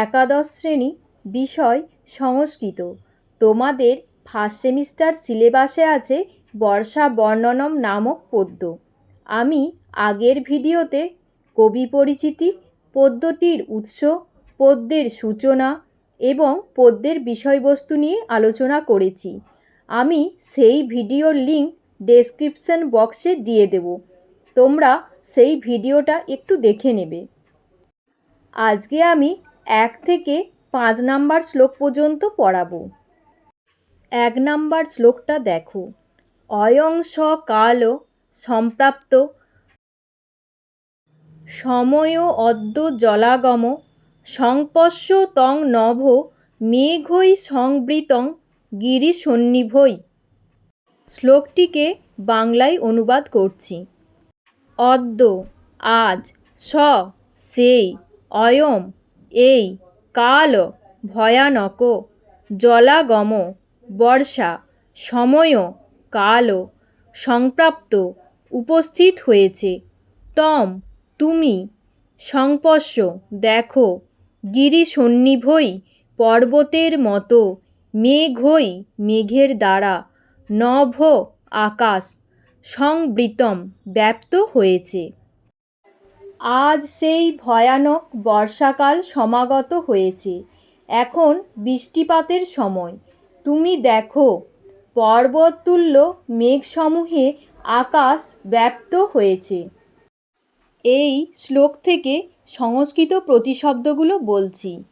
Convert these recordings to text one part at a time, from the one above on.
একাদশ শ্রেণি বিষয় সংস্কৃত। তোমাদের ফার্স্ট সেমিস্টার সিলেবাসে আছে বর্ষা বর্ণনম নামক পদ্য। আমি আগের ভিডিওতে কবি পরিচিতি, পদ্যটির উৎস, পদ্যের সূচনা এবং পদ্যের বিষয়বস্তু নিয়ে আলোচনা করেছি। আমি সেই ভিডিওর লিঙ্ক ডেসক্রিপশন বক্সে দিয়ে দেব। তোমরা সেই ভিডিওটা একটু দেখে নেবে। আজকে আমি এক থেকে পাঁচ নাম্বার শ্লোক পর্যন্ত পড়াবো। এক নাম্বার শ্লোকটা দেখো। অয়ং স কাল সম্প্রাপ্ত। সময় অদ্য জলাগম। সংপশ্য তং নভ মেঘৈ সংবৃতং গিরিসন্নিভৈ শ্লোকটিকে বাংলায় অনুবাদ করছি। অদ্য, আজ, স, সেই, অয়ম এই কাল ভয়ানক, জলাগম, বর্ষা, সময়, কাল সংপ্রাপ্ত উপস্থিত হয়েছে। তম, তুমি, সংপশ্য, দেখো, গিরিসন্নিভৈ, পর্বতের মতো, মেঘৈ মেঘের দ্বারা, নভ আকাশ, সংবৃতম, ব্যাপ্ত হয়েছে। আজ সেই ভয়ানক বর্ষাকাল সমাগত হয়েছে। এখন বৃষ্টিপাতের সময়। তুমি দেখো, পর্বততুল্য মেঘসমূহে আকাশ ব্যাপ্ত হয়েছে। এই শ্লোক থেকে সংস্কৃত প্রতিশব্দগুলো বলছি।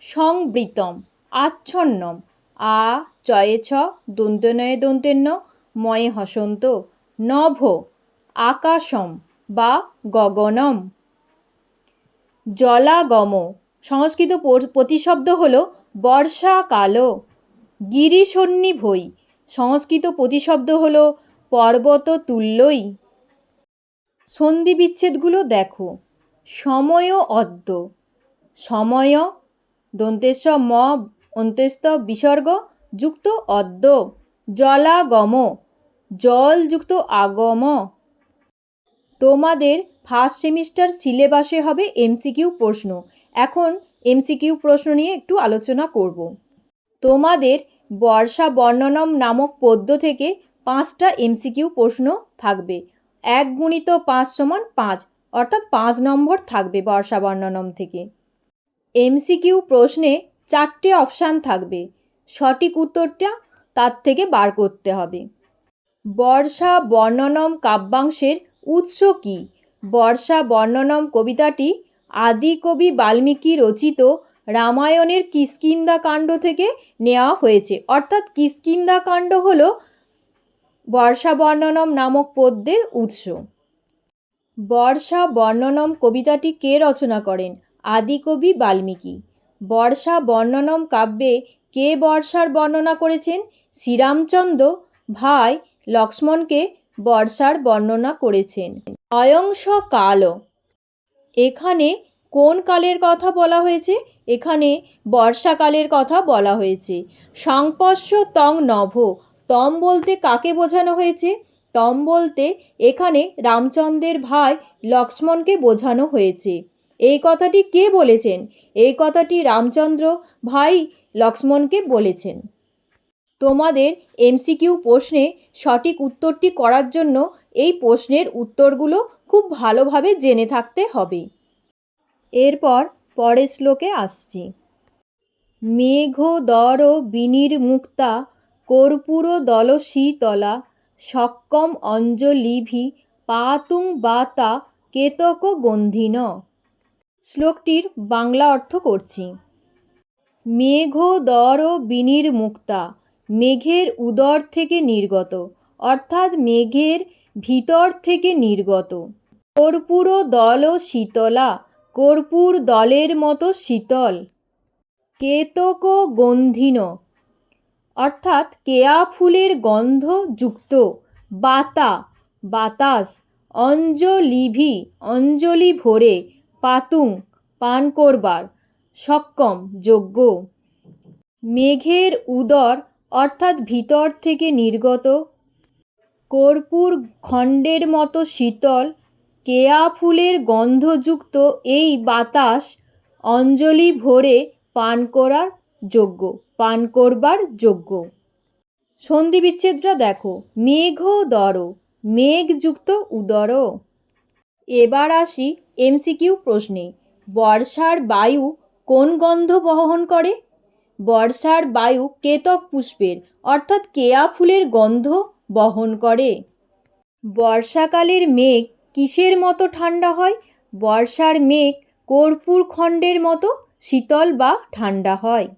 সংবৃতম, আচ্ছন্নম, আ, চয়ে ছ দন্তনয়ে দন্তেন্ন ময়ে হসন্ত, নভ, আকাশম বা গগনম। জলাগম। সংস্কৃত প্রতিশব্দ হল বর্ষাকাল গিরিসন্নিভৈ সংস্কৃত প্রতিশব্দ হল পর্বত তুল্যই সন্ধি বিচ্ছেদগুলো দেখো। সময় অদ্য। সময়, দন্তেশ্ব, ম অন্ত্যস্ত বিসর্গ, যুক্ত, অদ্য। জলাগম। জলযুক্ত আগম। তোমাদের ফার্স্ট সেমিস্টার সিলেবাসে হবে এমসিকিউ প্রশ্ন। এখন এমসিকিউ প্রশ্ন নিয়ে একটু আলোচনা করব। তোমাদের বর্ষা বর্ণনম নামক পদ্য থেকে পাঁচটা এমসিকিউ প্রশ্ন থাকবে। এক গুণিত পাঁচ সমান পাঁচ, অর্থাৎ পাঁচ নম্বর থাকবে বর্ষা বর্ণনম থেকে। এমসিকিউ প্রশ্নে চারটে অপশান থাকবে। সঠিক উত্তরটা তার থেকে বার করতে হবে। বর্ষা বর্ণনম কাব্যাংশের উৎস কী? বর্ষা বর্ণনম কবিতাটি আদিকবি বাল্মীকি রচিত রামায়ণের কিষ্কিন্দা কাণ্ড থেকে নেওয়া হয়েছে। অর্থাৎ কিষ্কিন্দা কাণ্ড হল বর্ষা বর্ণনম নামক পদ্যের উৎস। বর্ষা বর্ণনম কবিতাটি কে রচনা করেন? আদিকবি বাল্মীকি। বর্ষা বর্ণনম কাব্যে কে বর্ষার বর্ণনা করেছেন? শ্রীরামচন্দ্র ভাই লক্ষ্মণকে বর্ষার বর্ণনা করেছেন। অয়ংস কাল। এখানে কোন কালের কথা বলা হয়েছে? এখানে বর্ষাকালের কথা বলা হয়েছে। সংপর্শ তং নভ। তম বলতে কাকে বোঝানো হয়েছে? তম বলতে এখানে রামচন্দ্রের ভাই লক্ষ্মণকে বোঝানো হয়েছে। এই কথাটি কে বলেছেন? এই কথাটি রামচন্দ্র ভাই লক্ষ্মণকে বলেছেন। তোমাদের এমসিকিউ প্রশ্নে সঠিক উত্তরটি করার জন্য এই প্রশ্নের উত্তরগুলো খুব ভালোভাবে জেনে থাকতে হবে। এরপর পরের শ্লোকে আসছি। মেঘদর বিনির্মুক্তা কর্পূর দল শীতলা সক্কম অঞ্জলিভি পাতুং বাতা কেতক গন্ধিন। শ্লোকটির বাংলা অর্থ করছি। মেঘদর বিনির্মুক্তা মেঘের উদর থেকে নির্গত, অর্থাৎ মেঘের ভিতর থেকে নির্গত। কর্পূর দল শীতলা, কর্পূর দলের মতো শীতল। কেতক গন্ধিন, অর্থাৎ কেয়া ফুলের গন্ধ যুক্ত, বাতা, বাতাস, অঞ্জলিভি, অঞ্জলি ভরে, পাতুং, পান করবার, সক্ষম, যোগ্য। মেঘের উদর অর্থাৎ ভিতর থেকে নির্গত কর্পূর খণ্ডের মতো শীতল, কেয়া ফুলের গন্ধযুক্ত এই বাতাস অঞ্জলি ভরে পান করার যোগ্য, পান করবার যোগ্য। সন্ধি বিচ্ছেদটা দেখো, মেঘ দর, মেঘযুক্ত উদর। এবার আসি এমসিকিউ প্রশ্নে, বর্ষার বায়ু কোন গন্ধ বহন করে? বর্ষার বায়ু কেতক পুষ্পের, অর্থাৎ কেয়া ফুলের গন্ধ বহন করে। বর্ষাকালের মেঘ কিসের মতো ঠান্ডা হয়? বর্ষার মেঘ কর্পূর খণ্ডের মতো শীতল বা ঠান্ডা হয়।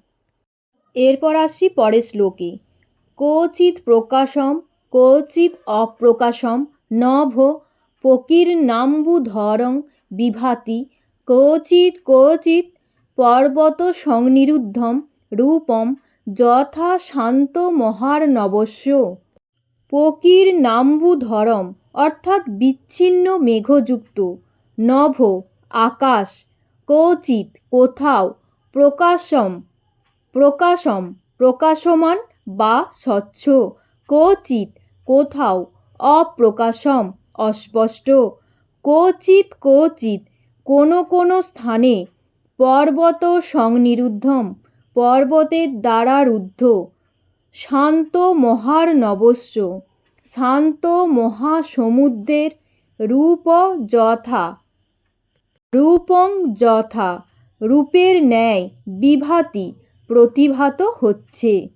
এরপর আসছি পরের শ্লোকে। কোচিৎ প্রকাশম কোচিৎ অপ্রকাশম, নভ পকীর্নাম্বুধরং বিভাতি কোচিৎ কোচিৎ পর্বত সংনিরুদ্ধম রূপম যথা শান্ত মহার্ণবস্য পকীর্নাম্বুধরম অর্থাৎ বিচ্ছিন্ন মেঘযুক্ত। নভ, আকাশ কোচিৎ কোথাও, প্রকাশম প্রকাশম, প্রকাশমান বা স্বচ্ছ। কোচিৎ কোথাও, অপ্রকাশম, অস্পষ্ট। কোচিৎ কোচিৎ কোনো কোনো স্থানে পর্বত সংনিরুদ্ধম পর্বতের দ্বারা রুদ্ধ। শান্ত মহার্ণবস্য শান্ত মহাসমুদ্রের রূপ যথা। রূপং যথা। রূপের ন্যায় বিভাতি প্রতিভাত হচ্ছে।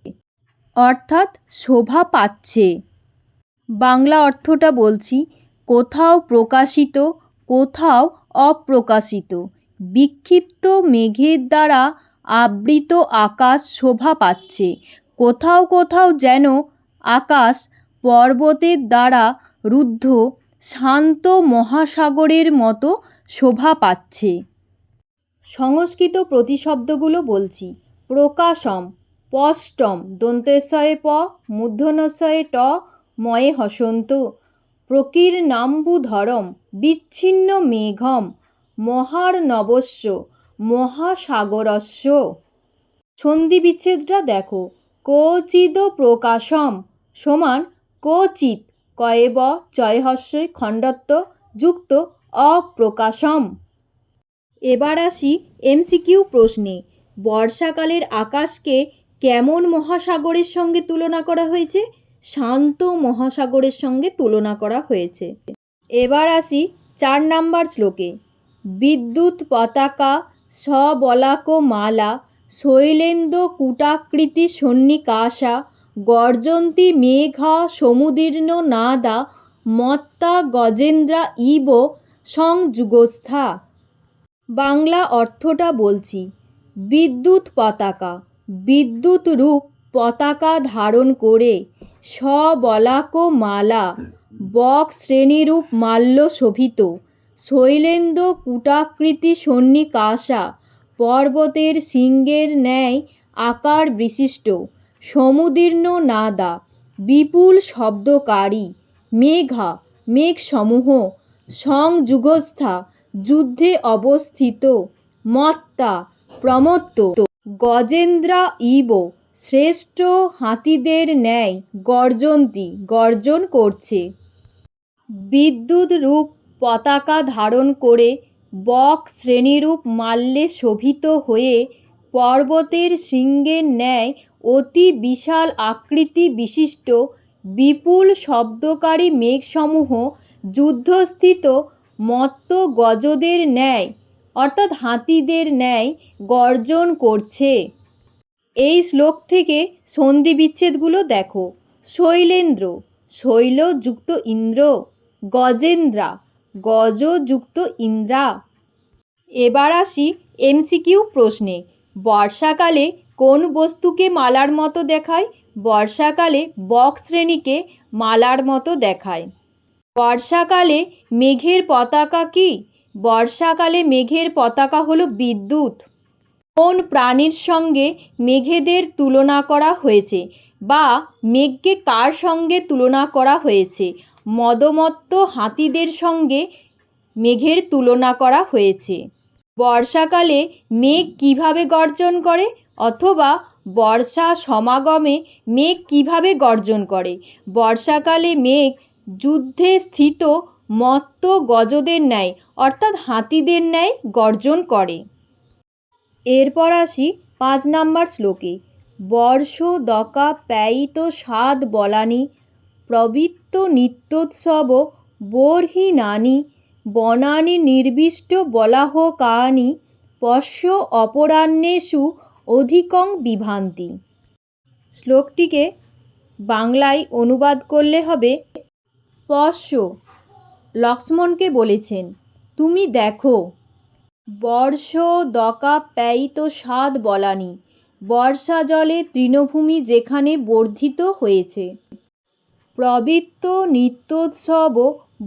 অর্থাৎ শোভা পাচ্ছে। বাংলা অর্থটা বলছি, কোথাও প্রকাশিত, কোথাও অপ্রকাশিত। বিক্ষিপ্ত মেঘের দ্বারা আবৃত আকাশ শোভা পাচ্ছে। কোথাও কোথাও যেন আকাশ পর্বতের দ্বারা রুদ্ধ, শান্ত মহাসাগরের মতো শোভা পাচ্ছে। সংস্কৃত প্রতিশব্দগুলো বলছি। প্রকাশম, পষ্টম দন্তেশ্বয়ে প মূর্ধন্যস্বয়ে ট, ময়ে হসন্ত। প্রকীর্ণাম্বুধরম, বিচ্ছিন্ন মেঘম, মহার্ণবস্য। মহাসাগরস্য। সন্ধি বিচ্ছেদটা দেখো। কোচিদ প্রকাশম সমান কোচিত কয়েব চয় খণ্ডত্ব যুক্ত অপ্রকাশম। এবার আসি এমসিকিউ প্রশ্নে। বর্ষাকালের আকাশকে কেমন মহাসাগরের সঙ্গে তুলনা করা হয়েছে? শান্ত মহাসাগরের সঙ্গে তুলনা করা হয়েছে। এবার আসি চার নাম্বার শ্লোকে। বিদ্যুৎ পতাকা সবলাক মালা শৈলেন্দ্র কূটাকৃতি সন্নিকাশা, গর্জন্তি মেঘা সমুদীর্ণ নাদা, মত্তা গজেন্দ্রা ইব সংযুগস্থা। বাংলা অর্থটা বলছি, বিদ্যুৎ পতাকা, বিদ্যুৎ রূপ পতাকা ধারণ করে সবলাক মালা বক শ্রেণীরূপ মাল্য শোভিত। শৈলেন্দ্র কূটাকৃতি সন্নিকাশা, পর্বতের শৃঙ্গের ন্যায় আকার বিশিষ্ট, সমুদীর্ণ নাদা, বিপুল শব্দকারী, মেঘা, মেঘসমূহ, সংযুগস্থা, যুদ্ধে অবস্থিত, মত্তা, প্রমত্ত। গজেন্দ্রা ইব, শ্রেষ্ঠ হাতিদের ন্যায় গর্জন্তি, গর্জন করছে। বিদ্যুৎ রূপ পতাকা ধারণ করে বক শ্রেণীরূপ মাল্যে শোভিত হয়ে পর্বতের শৃঙ্গের ন্যায় অতি বিশাল আকৃতি বিশিষ্ট বিপুল শব্দকারী মেঘসমূহ যুদ্ধস্থিত মত্ত গজদের ন্যায়, অর্থাৎ হাতিদের ন্যায় গর্জন করছে। এই শ্লোক থেকে সন্ধি বিচ্ছেদগুলো দেখো। শৈলেন্দ্র, শৈলযুক্ত ইন্দ্র, গজেন্দ্রা গজযুক্ত ইন্দ্রা। এবার আসি এমসিকিউ প্রশ্নে। বর্ষাকালে কোন বস্তুকে মালার মতো দেখায়? বর্ষাকালে বক শ্রেণীকে মালার মতো দেখায়। বর্ষাকালে মেঘের পতাকা কি? বর্ষাকালে মেঘের পতাকা হলো বিদ্যুৎ। কোন প্রাণীর সঙ্গে মেঘেদের তুলনা করা হয়েছে? বা মেঘকে কার সঙ্গে তুলনা করা হয়েছে? মদমত্ত হাতিদের সঙ্গে মেঘের তুলনা করা হয়েছে। বর্ষাকালে মেঘ কীভাবে গর্জন করে অথবা বর্ষা সমাগমে মেঘ কীভাবে গর্জন করে? বর্ষাকালে মেঘ যুদ্ধে স্থিত মত্ত গজদের ন্যায়, অর্থাৎ হাতিদের ন্যায় গর্জন করে। এরপর আসি পাঁচ নাম্বার শ্লোকে। বর্ষ দকা প্যায়িত সাদ বলানি প্রবৃত্ত নিত্যোৎসব বর্হি নানি, বনানি নির্বিষ্ট বলাহ কানি, পশ্য অপরাহ্নেষু অধিকং বিভান্তি। শ্লোকটিকে বাংলায় অনুবাদ করলে হবে, পশ্য, লক্ষ্মণকে বলেছেন, তুমি দেখো, বর্ষ দকা প্যায়িত সাদ বলানি বর্ষা জলে তৃণভূমি যেখানে বর্ধিত হয়েছে। প্রবৃত্ত নিত্যোৎসব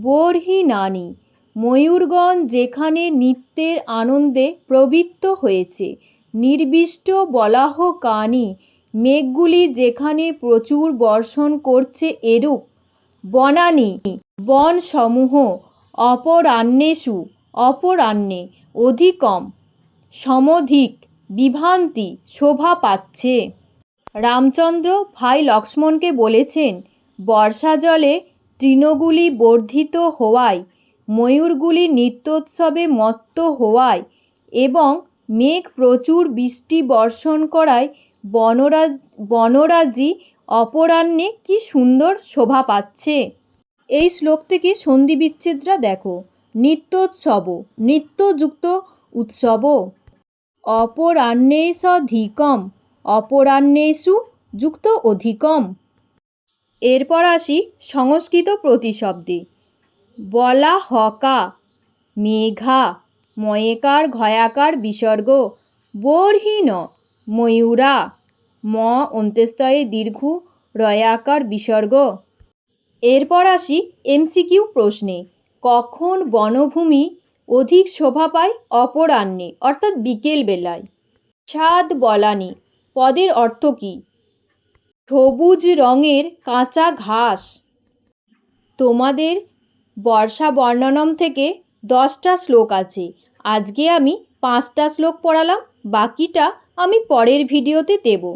বর্হি নানি। ময়ূরগণ যেখানে নিত্যের আনন্দে প্রবৃত্ত হয়েছে, নির্বিষ্ট বলাহ কানি, মেঘগুলি যেখানে প্রচুর বর্ষণ করছে এরূপ। বনানি, বনসমূহ, অপরাহ্নেষু, অপরাহ্নে, অধিকম, সমধিক, বিভান্তি, শোভা পাচ্ছে। রামচন্দ্র ভাই লক্ষ্মণকে বলেছেন বর্ষা জলে তৃণগুলি বর্ধিত হওয়ায়, ময়ূরগুলি নিত্যোৎসবে মত্ত হওয়ায় এবং মেঘ প্রচুর বৃষ্টি বর্ষণ করায় বনরা, বনরাজি অপরাহ্নে কি সুন্দর শোভা পাচ্ছে। এই শ্লোক থেকে সন্ধি বিচ্ছেদরা দেখো, নিত্যোৎসব, নিত্যযুক্ত উৎসব। অপরাহ্নেষধিকম অপরাহ্নেষু যুক্ত অধিকম। এরপর আসি সংস্কৃত প্রতিশব্দে। বলা হকা, মেঘা, ময়েকার ঘয়াকার বিসর্গ, বর্হিণ, ময়ূরা, ম অন্ত্যেস্তয়ে দীর্ঘ, রয়াকার বিসর্গ। এরপর আসি এমসিকিউ প্রশ্নে, কখন বনভূমি অধিক শোভা পায় অপরাহ্নে, অর্থাৎ বিকেলবেলায়? ছাদ বলানি, পদের অর্থ কী? সবুজ রঙের কাঁচা ঘাস। তোমাদের বর্ষা বর্ণনম থেকে দশটা শ্লোক আছে। আজকে আমি পাঁচটা শ্লোক পড়ালাম, বাকিটা আমি পরের ভিডিওতে দেবো।